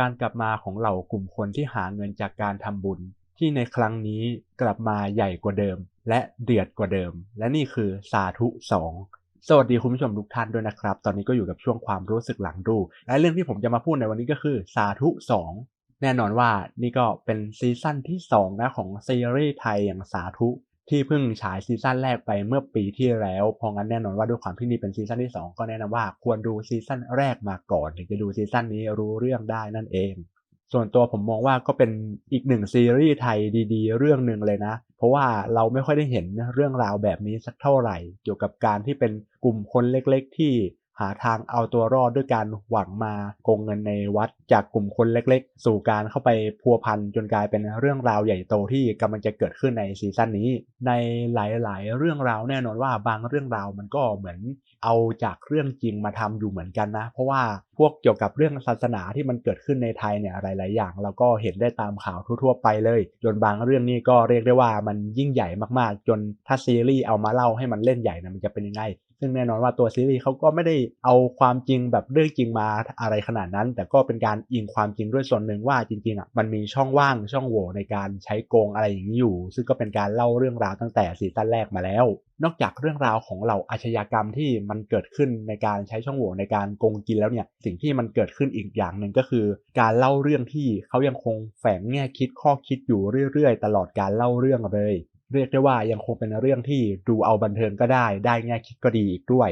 การกลับมาของเหล่ากลุ่มคนที่หาเงินจากการทำบุญ ที่ในครั้งนี้กลับมาใหญ่กว่าเดิม และเดือดกว่าเดิม และนี่คือสาธุสองสวัสดีคุณผู้ชมทุกท่านด้วยนะครับ ตอนนี้ก็อยู่กับช่วงความรู้สึกหลังดู และเรื่องที่ผมจะมาพูดในวันนี้ก็คือสาธุสองแน่นอนว่านี่ก็เป็นซีซั่นที่ 2 นะของซีรีส์ไทยอย่างสาธุ ที่เพิ่งฉายซีซั่นแรกไปเมื่อปีที่แล้ว เพราะงั้นแน่นอนว่าด้วยความที่นี่เป็นซีซั่นที่ 2 ก็แนะนำว่าควรดูซีซั่นแรกมาก่อน ถึงจะดูซีซั่นนี้รู้เรื่องได้นั่นเอง ส่วนตัวผมมองว่าก็เป็นอีกหนึ่งซีรีส์ไทยดีๆ เรื่องหนึ่งเลยนะ เพราะว่าเราไม่ค่อยได้เห็นเรื่องราวแบบนี้สักเท่าไหร่ เกี่ยวกับการที่เป็นกลุ่มคนเล็กๆ ที่ หาทางเอาตัวรอดด้วยการหวังมาโกงเงินในวัดจากกลุ่มคนเล็กๆ สู่การเข้าไปพัวพันจนกลายเป็นเรื่องราวใหญ่โตที่กำลังจะเกิดขึ้นในซีซั่นนี้ ในหลายๆ เรื่องราวแน่นอนว่าบางเรื่องราวมันก็เหมือนเอาจากเรื่องจริงมาทำอยู่เหมือนกันนะ เพราะว่าพวกเกี่ยวกับเรื่องศาสนาที่มันเกิดขึ้นในไทยเนี่ยหลาย ๆ อย่าง เราก็เห็นได้ตามข่าวทั่ว ๆ ไปเลยจนบางเรื่องนี้ก็เรียกได้ว่ามันยิ่งใหญ่มากๆ จนถ้าซีรีส์เอามาเล่าให้มันเล่นใหญ่นะมันจะเป็นยังไง ซึ่งแน่นอนว่าตัวซีรีส์เขาก็ไม่ได้เอาความจริงแบบเรื่องจริงมาอะไรขนาดนั้น แต่ก็เป็นการอิงความจริงด้วยส่วนหนึ่งว่าจริงๆอะมันมีช่องว่างช่องโหว่ในการใช้โกงอะไรอย่างนี้อยู่ ซึ่งก็เป็นการเล่าเรื่องราวตั้งแต่ซีซั่นแรกมาแล้ว นอกจากเรื่องราวของเหล่าอาชญากรรมที่มันเกิดขึ้นในการใช้ช่องโหว่ในการโกงกินแล้วเนี่ยสิ่งที่มันเกิดขึ้นอีกอย่างหนึ่งก็คือ การเล่าเรื่องที่เขายังคงแฝงแง่คิดข้อคิดอยู่เรื่อยๆ ตลอดการเล่าเรื่องเลย เรียกได้ว่ายังคงเป็นเรื่องที่ดูเอาบันเทิงก็ได้ ได้แง่คิดก็ดีอีกด้วย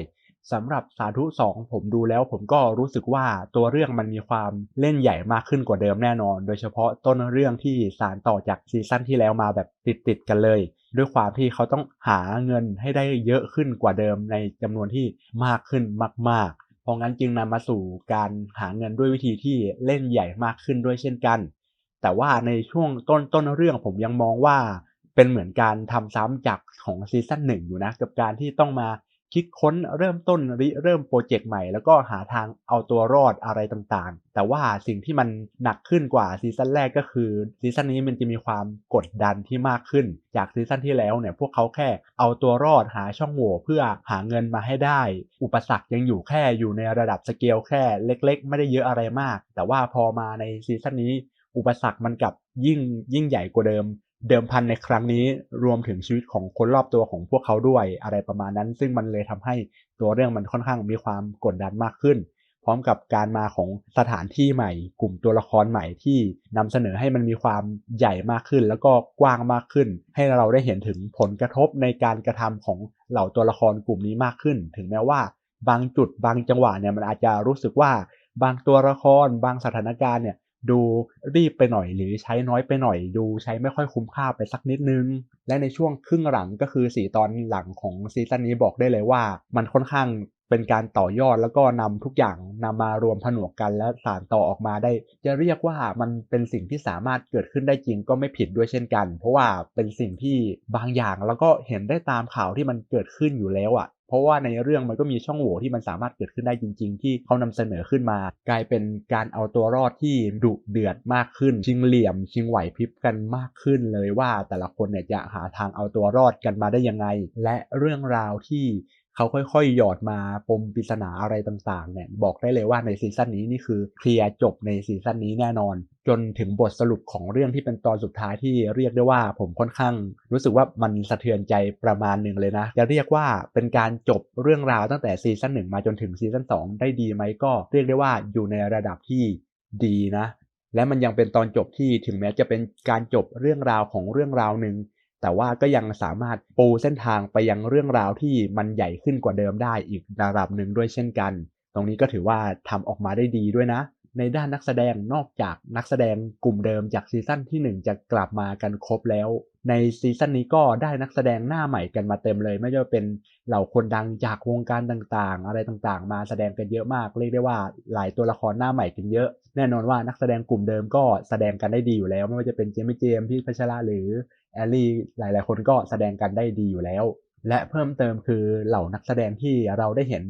สำหรับสาธุสองผมดูแล้วผมก็รู้สึกว่าตัวเรื่องมันมีความเล่นใหญ่มากขึ้นกว่าเดิมแน่นอน โดยเฉพาะต้นเรื่องที่สารต่อจากซีซั่นที่แล้วมาแบบติดๆกันเลย ด้วยความที่เขาต้องหาเงินให้ได้เยอะขึ้นกว่าเดิมในจำนวนที่มากขึ้นมากๆ เพราะงั้นจึงนำมาสู่การหาเงินด้วยวิธีที่เล่นใหญ่มากขึ้นด้วยเช่นกัน แต่ว่าในช่วงต้นต้นเรื่องผมยังมองว่า เป็นเหมือนการทำซ้ำจากของซีซั่นหนึ่งอยู่นะกับการที่ต้องมาคิดค้นเริ่มต้นริเริ่มโปรเจกต์ใหม่ แล้วก็หาทางเอาตัวรอดอะไรต่างๆ แต่ว่าสิ่งที่มันหนักขึ้นกว่าซีซั่นแรกก็คือซีซั่นนี้มันจะมีความกดดันที่มากขึ้น จากซีซั่นที่แล้วเนี่ยพวกเขาแค่เอาตัวรอดหาช่องโหว่เพื่อหาเงินมาให้ได้ อุปสรรคยังอยู่แค่อยู่ในระดับสเกลแค่เล็ก ๆ ไม่ได้เยอะอะไรมาก แต่ว่าพอมาในซีซั่นนี้อุปสรรคมันกับยิ่งยิ่งใหญ่กว่าเดิม เดิมพันในครั้งนี้รวมถึงชีวิตของคนรอบตัวของพวกเขาด้วยอะไรประมาณนั้น ซึ่งมันเลยทำให้ตัวเรื่องมันค่อนข้างมีความกดดันมากขึ้น พร้อมกับการมาของสถานที่ใหม่ กลุ่มตัวละครใหม่ที่นำเสนอให้มันมีความใหญ่มากขึ้น แล้วก็กว้างมากขึ้น ให้เราได้เห็นถึงผลกระทบในการกระทำของเหล่าตัวละครกลุ่มนี้มากขึ้น ถึงแม้ว่า บางจุดบางจังหวะเนี่ยมันอาจจะรู้สึกว่าบางตัวละครบางสถานการณ์เนี่ย ดูรีบไปหน่อยหรือใช้น้อยไปหน่อย ดูใช้ไม่ค่อยคุ้มค่าไปสักนิดนึง และในช่วงครึ่งหลังก็คือ 4 ตอนหลังของซีซั่นนี้บอกได้เลยว่า มันค่อนข้างเป็นการต่อยอดแล้วก็นำทุกอย่างนำมารวมผนวกกันและสานต่อออกมาได้ จะเรียกว่ามันเป็นสิ่งที่สามารถเกิดขึ้นได้จริงก็ไม่ผิดด้วยเช่นกัน เพราะว่าเป็นสิ่งที่บางอย่างแล้วก็เห็นได้ตามข่าวที่มันเกิดขึ้นอยู่แล้วอะ่ะ เพราะว่าในเรื่องมันก็มีช่องโหว่ที่มันสามารถเกิดขึ้นได้จริง ๆ ที่เขานำเสนอขึ้นมา กลายเป็นการเอาตัวรอดที่ดุเดือดมากขึ้น ชิงเหลี่ยม ชิงไหวพริบกันมากขึ้นเลยว่าแต่ละคนเนี่ยจะหาทางเอาตัวรอดกันมาได้ยังไง และเรื่องราวที่ เขาค่อยๆ หยอดมาปมปริศนาอะไรต่างๆเนี่ยบอกได้เลยว่าในซีซั่นนี้นี่คือเคลียร์จบในซีซั่นนี้แน่นอน จนถึงบทสรุปของเรื่องที่เป็นตอนสุดท้ายที่เรียกได้ว่าผมค่อนข้าง รู้สึกว่ามันสะเทือนใจประมาณหนึ่งเลยนะจะเรียกว่าเป็นการจบเรื่องราวตั้งแต่ซีซั่นหนึ่งมาจนถึงซีซั่นสองได้ดีไหมก็เรียกได้ว่าอยู่ในระดับที่ดีนะและมันยังเป็นตอนจบที่ถึงแม้จะเป็นการจบเรื่องราวของเรื่องราวหนึ่ง แต่ว่าก็ยังสามารถปูเส้นทางไปยังเรื่องราวที่มันใหญ่ขึ้นกว่าเดิมได้อีกระดับหนึ่งด้วยเช่นกัน ตรงนี้ก็ถือว่าทำออกมาได้ดีด้วยนะ ในด้านนักแสดงนอกจากนักแสดงกลุ่มเดิมจากซีซั่นที่ 1 จะกลับมากันครบแล้ว ในซีซั่นนี้ก็ได้นักแสดงหน้าใหม่กันมาเต็มเลย ไม่ว่าเป็นเหล่าคนดังจากวงการต่างๆ อะไรต่างๆ มาแสดงกันเยอะมากเรียกได้ว่าหลายตัวละครหน้าใหม่กันเยอะแน่นอนว่านักแสดงกลุ่มเดิมก็แสดงกันได้ดีอยู่แล้ว ไม่ว่าจะเป็นเจมี่เจมพี่พัชระหรือ แอลลี่หลาย ๆ คนก็แสดงกันได้ดีอยู่แล้ว และเพิ่มเติมคือเหล่านักแสดงที่เราได้เห็น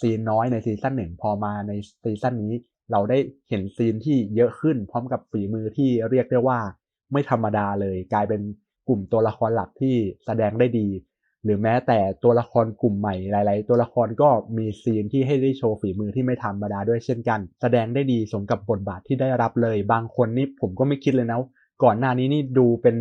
ซีนน้อยในซีซั่นหนึ่งพอมาในซีซั่นนี้ เราได้เห็นซีนที่เยอะขึ้น พร้อมกับฝีมือที่เรียกได้ว่า ไม่ธรรมดาเลย กลายเป็นกลุ่มตัวละครหลักที่แสดงได้ดี หรือแม้แต่ตัวละครกลุ่มใหม่หลาย ๆ ตัวละครก็มีซีนที่ให้ได้โชว์ฝีมือที่ไม่ธรรมดาด้วยเช่นกัน แสดงได้ดีสมกับบทบาทที่ได้รับเลย บางคนนี่ผมก็ไม่คิดเลยนะก่อนหน้านี้นี่ดูเป็น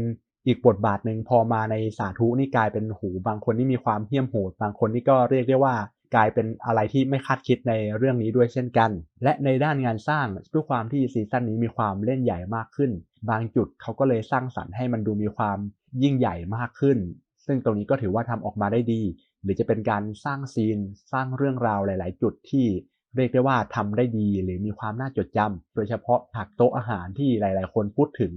อีกบทบาทหนึ่งพอมาในสาธุนี่กลายเป็นหูบางคนนี่มีความเหี้ยมโหด บางคนนี่ก็เรียกได้ว่ากลายเป็นอะไรที่ไม่คาดคิดในเรื่องนี้ด้วยเช่นกัน และในด้านงานสร้างด้วยความที่ซีซั่นนี้มีความเล่นใหญ่มากขึ้น บางจุดเขาก็เลยสร้างสรรค์ให้มันดูมีความยิ่งใหญ่มากขึ้น ซึ่งตรงนี้ก็ถือว่าทำออกมาได้ดี หรือจะเป็นการสร้างซีน สร้างเรื่องราวหลาย ๆ จุดที่เรียกได้ว่าทำได้ดีหรือมีความน่าจดจำโดยเฉพาะฉากโต๊ะอาหารที่หลาย ๆ คนพูดถึง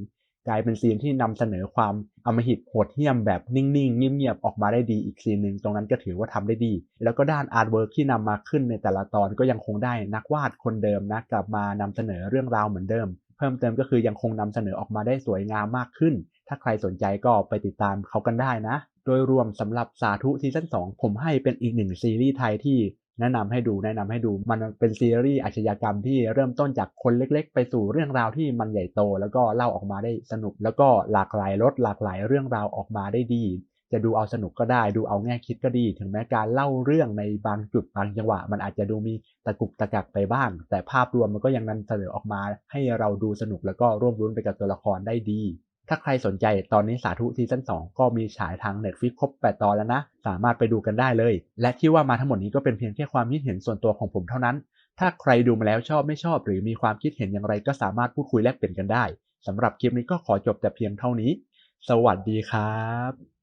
กลายเป็นซีนที่นำเสนอความอมหิตโหดเหี้ยมแบบนิ่งๆ เงียบๆ ออกมาได้ดีอีกซีนหนึ่งตรงนั้นก็ถือว่าทำได้ดี แล้วก็ด้านอาร์ตเวิร์กที่นำมาขึ้นในแต่ละตอนก็ยังคงได้นักวาดคนเดิมนะกลับมานำเสนอเรื่องราวเหมือนเดิม เพิ่มเติมก็คือยังคงนำเสนอออกมาได้สวยงามมากขึ้น ถ้าใครสนใจก็ไปติดตามเขากันได้นะ โดยรวมสำหรับสาธุซีซั่น2ผมให้เป็นอีกหนึ่งซีรีส์ไทยที่ แนะนำให้ดูแนะนำให้ดูมันเป็นซีรีส์อาชญากรรมที่เริ่มต้นจากคนเล็ก ๆ ไปสู่เรื่องราวที่มันใหญ่โต แล้วก็เล่าออกมาได้สนุก แล้วก็หลากหลายรสหลากหลายเรื่องราวออกมาได้ดี จะดูเอาสนุกก็ได้ดูเอาแง่คิดก็ดี ถึงแม้การเล่าเรื่องในบางจุดบางจังหวะ มันอาจจะดูมีตะกุกตะกักไปบ้าง แต่ภาพรวมมันก็ยังนำเสนอออกมาให้เราดูสนุกแล้วก็ร่วมรุ้นไปกับตัวละครได้ดี ถ้าใครสนใจตอนนี้สาธุซีซั่น2ก็มีฉายทาง Netflix ครบ 8 ตอนแล้วนะ สามารถไปดูกันได้เลย และที่ว่ามาทั้งหมดนี้ก็เป็นเพียงแค่ความคิดเห็นส่วนตัวของผมเท่านั้น ถ้าใครดูมาแล้วชอบไม่ชอบ หรือมีความคิดเห็นอย่างไรก็สามารถพูดคุยแลกเปลี่ยนกันได้สำหรับคลิปนี้ก็ขอจบแต่เพียงเท่านี้ สวัสดีครับ